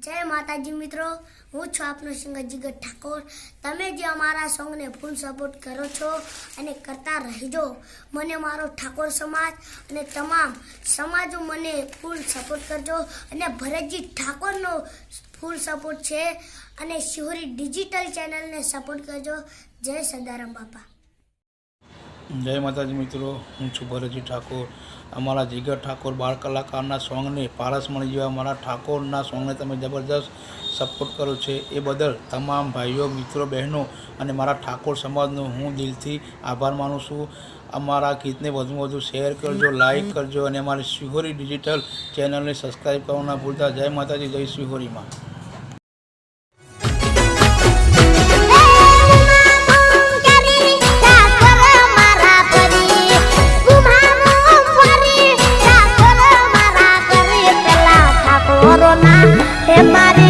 જય માતાજી મિત્રો, હું છું આપનો સિંગજી ઠાકોર. તમે જે અમારા સોંગને ફૂલ સપોર્ટ કરો છો અને કરતા રહેજો. મને મારો ઠાકોર સમાજ અને તમામ સમાજો મને ફૂલ સપોર્ટ કરજો. અને ભરતજી ઠાકોરનો ફૂલ સપોર્ટ છે. અને શિહોરી ડિજિટલ ચેનલને સપોર્ટ કરજો. જય સદારામ બાપા. જય માતાજી મિત્રો, હું છું ભરતજી ઠાકોર. અમારા જીગર ઠાકોર બાળ કલાકારના સોંગને પારસમણી જેવા અમારા ઠાકોરના સોંગને તમે જબરદસ્ત સપોર્ટ કરો છે. એ બદલ તમામ ભાઈઓ, મિત્રો, બહેનો અને મારા ઠાકોર સમાજનો હું દિલથી આભાર માનું છું. અમારા ગીતને વધુમાં વધુ શેર કરજો લાઈક કરજો અને અમારી શિહોરી ડિજિટલ ચેનલને સબસ્ક્રાઈબ કરવાના ભૂલતા. જય માતાજી, જય શિહોરીમાં હે મારી ગલી